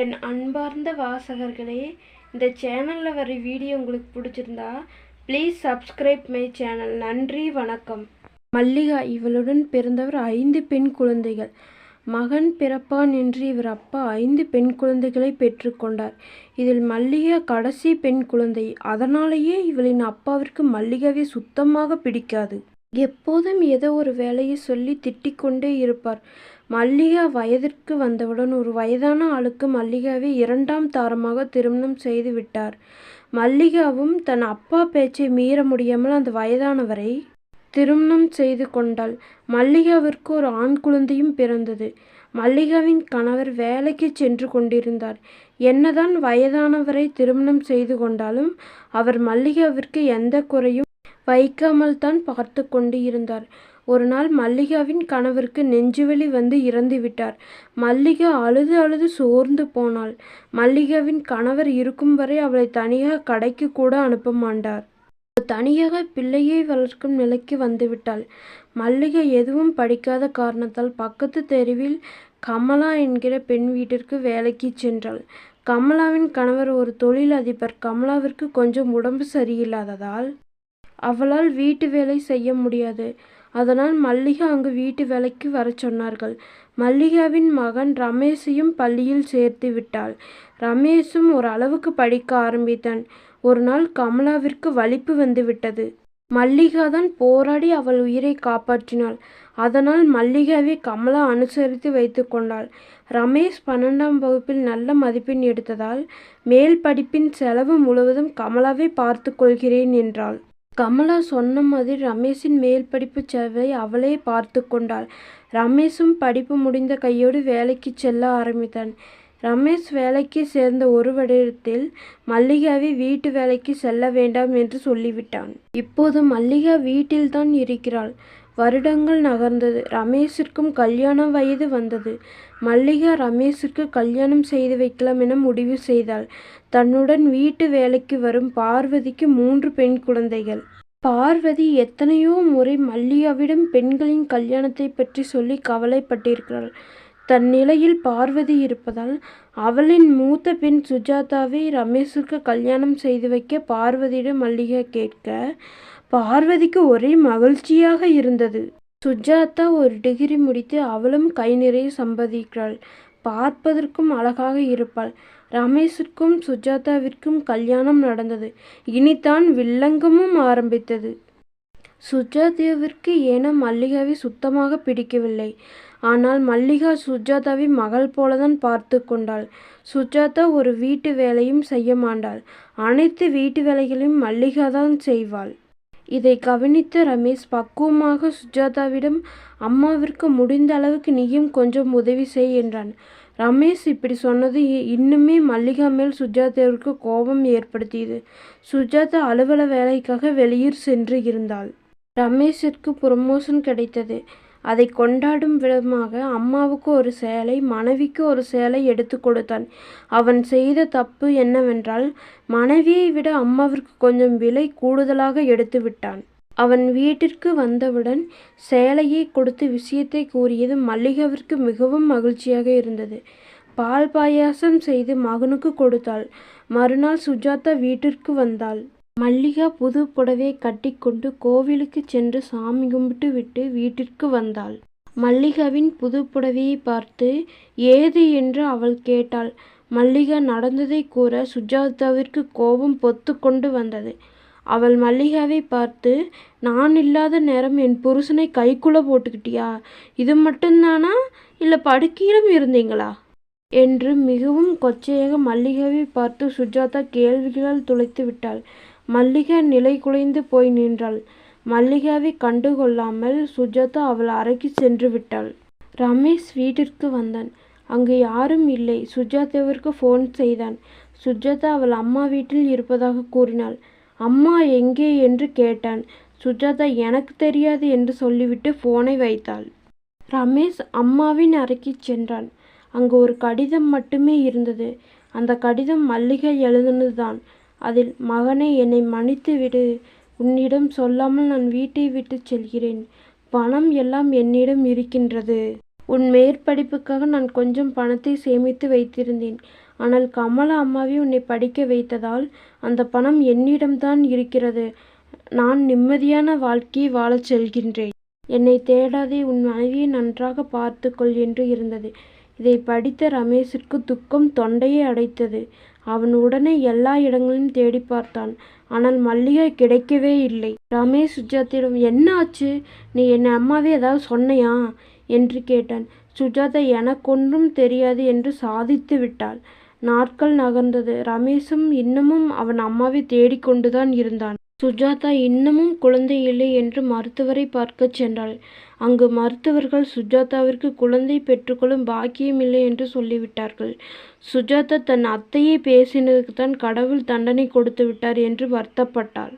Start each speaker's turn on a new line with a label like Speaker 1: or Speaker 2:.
Speaker 1: என் அன்பார்ந்த வாசகர்களே இந்த சேனலில் வர வீடியோ உங்களுக்கு பிடிச்சிருந்தா ப்ளீஸ் சப்ஸ்கிரைப் மை சேனல் நன்றி வணக்கம். மல்லிகா இவளுடன் பிறந்தவர் ஐந்து பெண் குழந்தைகள். மகன் பிறப்பான் என்று இவர் அப்பா ஐந்து பெண் குழந்தைகளை பெற்றுக்கொண்டார் இதில் மல்லிகா கடைசி பெண் குழந்தை. அதனாலேயே இவளின் அப்பாவிற்கு மல்லிகாவை சுத்தமாக பிடிக்காது. எப்போதும் ஏதோ ஒரு வேலையை சொல்லி திட்டிக்கொண்டே இருப்பார். மல்லிகா வயதிற்கு வந்தவுடன் ஒரு வயதான ஆளுக்கு மல்லிகாவை இரண்டாம் தாரமாக திருமணம் செய்து விட்டார். மல்லிகாவும் தன் அப்பா பேச்சை மீற முடியாமல் அந்த வயதானவரை திருமணம் செய்து கொண்டாள். மல்லிகாவிற்கு ஒரு ஆண் குழந்தையும் பிறந்தது. மல்லிகாவின் கணவர் வேலைக்கு சென்று கொண்டிருந்தார். என்னதான் வயதானவரை திருமணம் செய்து கொண்டாலும் அவர் மல்லிகாவிற்கு எந்த குறையும் வைக்காமல் தான் பார்த்து கொண்டு இருந்தார். ஒரு நாள் மல்லிகாவின் கணவருக்கு நெஞ்சுவலி வந்து இறந்து விட்டார். மல்லிகா அழுது அழுது சோர்ந்து போனாள். மல்லிகாவின் கணவர் இருக்கும் வரை அவளை தனியாக கடைக்கு கூட அனுப்ப மாட்டார். தனியாக பிள்ளையை வளர்க்கும் நிலைக்கு வந்துவிட்டாள் மல்லிகை எதுவும் படிக்காத காரணத்தால் பக்கத்து தெருவில் கமலா என்கிற பெண் வீட்டிற்கு வேலைக்கு சென்றாள். கமலாவின் கணவர் ஒரு தொழில் அதிபர் கமலாவிற்கு கொஞ்சம் உடம்பு சரியில்லாததால் அவளால் வீட்டு வேலை செய்ய முடியாது. அதனால் மல்லிகா அங்கு வீட்டு வேலைக்கு வர சொன்னார்கள். மல்லிகாவின் மகன் ரமேஷையும் பள்ளியில் சேர்த்து விட்டாள். ரமேஷும் ஒரு அளவுக்கு படிக்க ஆரம்பித்தான். ஒரு நாள் கமலாவிற்கு வலிப்பு வந்துவிட்டது மல்லிகா தான் போராடி அவள் உயிரை காப்பாற்றினாள். அதனால் மல்லிகாவை கமலா அனுசரித்து வைத்து கொண்டாள். ரமேஷ் பன்னெண்டாம் வகுப்பில் நல்ல மதிப்பெண் எடுத்ததால் மேல் படிப்பின் செலவு முழுவதும் கமலாவை பார்த்து கொள்கிறேன் என்றாள். கமலா சொன்ன மாதிரி ரமேஷின் மேல் படிப்பு செலவை அவளே பார்த்து கொண்டாள். ரமேஷும் படிப்பு முடிந்த கையோடு வேலைக்கு செல்ல ஆரம்பித்தான். ரமேஷ் வேலைக்கு சேர்ந்த ஒரு வருடத்தில் மல்லிகாவை வீட்டு வேலைக்கு செல்ல வேண்டாம் என்று சொல்லிவிட்டான். இப்போது மல்லிகா வீட்டில்தான் இருக்கிறாள். வருடங்கள் நகர்ந்தது. ரமேஷிற்கும் கல்யாண வயது வந்தது. மல்லிகா ரமேஷிற்கு கல்யாணம் செய்து வைக்கலாம் என முடிவு செய்தாள். தன்னுடன் வீட்டு வேலைக்கு வரும் பார்வதிக்கு மூன்று பெண் குழந்தைகள். பார்வதி எத்தனையோ முறை மல்லிகாவிடம் பெண்களின் கல்யாணத்தை பற்றி சொல்லி கவலைப்பட்டிருக்கிறாள். தன் நிலையில் பார்வதி இருப்பதால் அவளின் மூத்த பெண் சுஜாதாவை ரமேஷுக்கு கல்யாணம் செய்து வைக்க பார்வதியிடம் மல்லிகா கேட்க பார்வதிக்கு ஒரே மகிழ்ச்சியாக இருந்தது. சுஜாதா ஒரு டிகிரி முடித்து அவளும் கை நிறைய சம்பாதிக்கிறாள். பார்ப்பதற்கும் அழகாக இருப்பாள். ரமேஷிற்கும் சுஜாதாவிற்கும் கல்யாணம் நடந்தது. இனிதான் வில்லங்கமும் ஆரம்பித்தது. சுஜாதாவிற்கு ஏன மல்லிகாவை சுத்தமாக பிடிக்கவில்லை. ஆனால் மல்லிகா சுஜாதாவை மகள் போலதான் பார்த்து கொண்டாள். சுஜாதா ஒரு வீட்டு வேலையும் செய்ய மாட்டாள். அனைத்து வீட்டு வேலைகளையும் மல்லிகா தான் செய்வாள். இதை கவனித்த ரமேஷ் பக்குவமாக சுஜாதாவிடம் அம்மாவிற்கு முடிந்த அளவுக்கு நீயும் கொஞ்சம் உதவி செய் என்றான். ரமேஷ் இப்படி சொன்னது இன்னுமே மல்லிகா மேல் சுஜாதாவிற்கு கோபம் ஏற்படுத்தியது. சுஜாதா அலுவல வேலைக்காக வெளியூர் சென்று இருந்தாள். ரமேஷிற்கு ப்ரமோஷன் கிடைத்தது. அதை கொண்டாடும் விதமாக அம்மாவுக்கு ஒரு சேலை மனைவிக்கு ஒரு சேலை எடுத்து கொடுத்தான். அவன் செய்த தப்பு என்னவென்றால் மனைவியை விட அம்மாவிற்கு கொஞ்சம் விலை கூடுதலாக எடுத்து விட்டான். அவன் வீட்டிற்கு வந்தவுடன் சேலையை கொடுத்து விஷயத்தை கூறியது மல்லிகாவிற்கு மிகவும் மகிழ்ச்சியாக இருந்தது. பால் பாயாசம் செய்து மகனுக்கு கொடுத்தாள். மறுநாள் சுஜாதா வீட்டிற்கு வந்தாள். மல்லிகா புது புடவை கட்டிக்கொண்டு கோவிலுக்கு சென்று சாமி கும்பிட்டு விட்டு வீட்டிற்கு வந்தாள். மல்லிகாவின் புது புடவையை பார்த்து ஏது? என்று அவள் கேட்டாள். மல்லிகா நடந்ததை கூற சுஜாதாவிற்கு கோபம் பொத்து கொண்டு வந்தது. அவள் மல்லிகாவை பார்த்து நான் இல்லாத நேரம் என் புருஷனை கைக்குள்ளே போட்டுக்கிட்டியா? இது மட்டும்தானா? இல்லை படுக்கையிலும் இருந்தீங்களா? என்று மிகவும் கொச்சையாக மல்லிகாவை பார்த்து சுஜாதா கேள்விகளால் துளைத்து விட்டாள். மல்லிகா நிலை குலைந்து போய் நின்றாள். மல்லிகாவை கண்டுகொள்ளாமல் சுஜாதா அவள் அறைக்கு சென்று விட்டாள். ரமேஷ் வீட்டிற்கு வந்தான். அங்கு யாரும் இல்லை. சுஜாதாவிற்கு ஃபோன் செய்தான். சுஜாதா அவள் அம்மா வீட்டில் இருப்பதாக கூறினாள். அம்மா எங்கே என்று கேட்டான். சுஜாதா எனக்கு தெரியாது என்று சொல்லிவிட்டு ஃபோனை வைத்தாள். ரமேஷ் அம்மாவின் அறைக்கு சென்றான். அங்கு ஒரு கடிதம் மட்டுமே இருந்தது. அந்த கடிதம் மல்லிகை எழுதுனதுதான். அதில் மகனே என்னை மன்னித்து விடு உன்னிடம் சொல்லாமல் நான் வீட்டை விட்டு செல்கிறேன் பணம் எல்லாம் என்னிடம் இருக்கின்றது உன் மேற்படிப்புக்காக நான் கொஞ்சம் பணத்தை சேமித்து வைத்திருந்தேன். ஆனால் கமலா அம்மாவே உன்னை படிக்க வைத்ததால் அந்த பணம் என்னிடம்தான் இருக்கிறது. நான் நிம்மதியான வாழ்க்கையை வாழச் செல்கின்றேன். என்னை தேடாதே உன் மனைவியை நன்றாக பார்த்துக்கொள் என்று இருந்தது. இதை படித்த ரமேஷிற்கு துக்கம் தொண்டையை அடைத்தது. அவன் உடனே எல்லா இடங்களையும் தேடிப் பார்த்தான். ஆனால் மல்லிகை கிடைக்கவே இல்லை. ரமேஷ் சுஜாதாவிடம் என்ன ஆச்சு? நீ என்னை அம்மாவை ஏதாவது சொன்னையா? என்று கேட்டான். சுஜாதா எனக்கொன்றும் தெரியாது என்று சாதித்து விட்டாள். நாட்கள் நகர்ந்தது. ரமேஷும் இன்னமும் அவன் அம்மாவைத் தேடிக்கொண்டுதான் இருந்தான். சுஜாதா இன்னமும் குழந்தை இல்லை என்று மருத்துவரைப் பார்க்கச் சென்றாள். அங்கு மருத்துவர்கள் சுஜாதாவிற்கு குழந்தை பெற்றுக்கொள்ளும் பாக்கியமில்லை என்று சொல்லிவிட்டார்கள். சுஜாதா தன் அத்தையை பேசினதுக்குத்தான் கடவுள் தண்டனை கொடுத்து விட்டார் என்று வருத்தப்பட்டாள்.